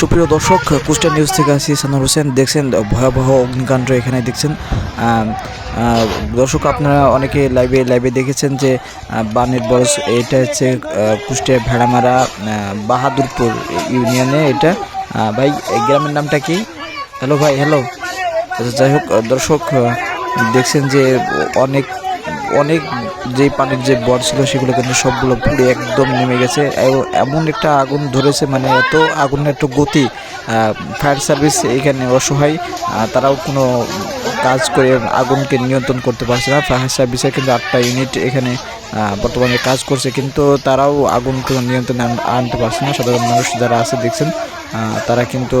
সুপ্রিয় দর্শক, কুষ্টিয়া নিউজ থেকে আসি সানোর হোসেন। দেখছেন ভয়াবহ অগ্নিকাণ্ড এখানে দেখছেন। দর্শক, আপনারা অনেকে লাইভে লাইভে দেখেছেন যে বানের বরস, এটা হচ্ছে কুষ্টিয়া ভেড়ামারা বাহাদুরপুর ইউনিয়নে এটা। ভাই গ্রামের নামটা কি? হ্যালো ভাই হ্যালো আচ্ছা যাই হোক, দর্শক দেখছেন যে অনেক অনেক যে পানির যে বর ছিল সেগুলো কিন্তু সবগুলো পুড়ে একদম নেমে গেছে। এবং এমন একটা আগুন ধরেছে মানে এত আগুনের একটু গতি ফায়ার সার্ভিস এখানে অসহায় তারাও কোনো কাজ করে আগুনকে নিয়ন্ত্রণ করতে পারছে না। ফায়ার সার্ভিসের কিন্তু আটটা ইউনিট এখানে বর্তমানে কাজ করছে, কিন্তু তারাও আগুনকে নিয়ন্ত্রণে আনতে পারছে না। সাধারণ মানুষ যারা আছে দেখছেন তারা কিন্তু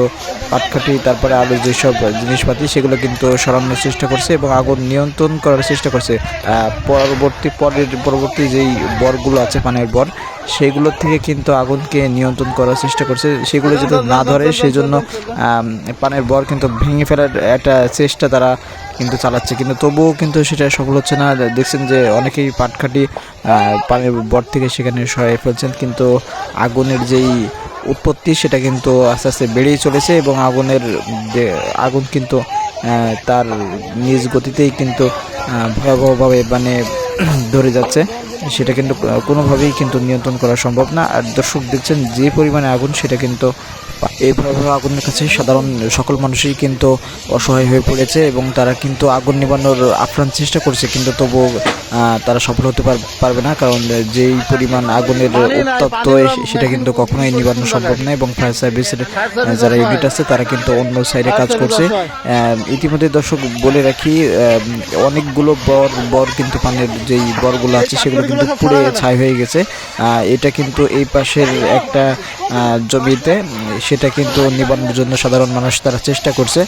পাটকাঠি তারপরে আলু যেসব জিনিসপাতি, সেগুলো কিন্তু সরানোর চেষ্টা করছে এবং আগুন নিয়ন্ত্রণ করার চেষ্টা করছে। পরবর্তী পরের পরবর্তী যেই বরগুলো আছে, পানের বর সেগুলোর থেকে কিন্তু আগুনকে নিয়ন্ত্রণ করার চেষ্টা করছে। সেগুলো যদি না ধরে সেই জন্য পানের বর কিন্তু ভেঙে ফেলার একটা চেষ্টা তারা কিন্তু চালাচ্ছে কিন্তু তবুও কিন্তু সেটা সফল হচ্ছে না। দেখছেন যে অনেকেই পাটখাটি আহ, বট থেকে সেখানে সরাই ফেলছেন কিন্তু আগুনের যেই উৎপত্তি সেটা কিন্তু আস্তে আস্তে বেড়েই চলেছে এবং আগুনের আগুন কিন্তু তার নিজ গতিতেই কিন্তু ভয়াবহভাবে মানে ধরে যাচ্ছে। সেটা কিন্তু কোনোভাবেই কিন্তু নিয়ন্ত্রণ করা সম্ভব না। আর দর্শক দেখছেন যে পরিমাণে আগুন, সেটা কিন্তু এই ভয়াবহ আগুনের কাছে সাধারণ সকল মানুষই কিন্তু অসহায় হয়ে পড়েছে এবং তারা কিন্তু আগুন নিবানোর আপ্রাণ চেষ্টা করছে। কিন্তু তবুও তারা সফল হতে পার- পারবে না কারণ যেই পরিমাণ আগুনের উত্তপ্ত সেটা কিন্তু কখনোই নিবানো সম্ভব না এবং ফায়ার সার্ভিসের যারা ইউনিট আছে তারা কিন্তু অন্য সাইডে কাজ করছে। ইতিমধ্যে দর্শক বলে রাখি অনেকগুলো বর বর কিন্তু পানের যেই বরগুলো আছে সেগুলো কিন্তু পুড়ে ছাই হয়ে গেছে। এটা কিন্তু এই পাশের একটা জমিতে সেটা কিন্তু নিবানোর জন্য সাধারণ মানুষ তারা চেষ্টা করছে।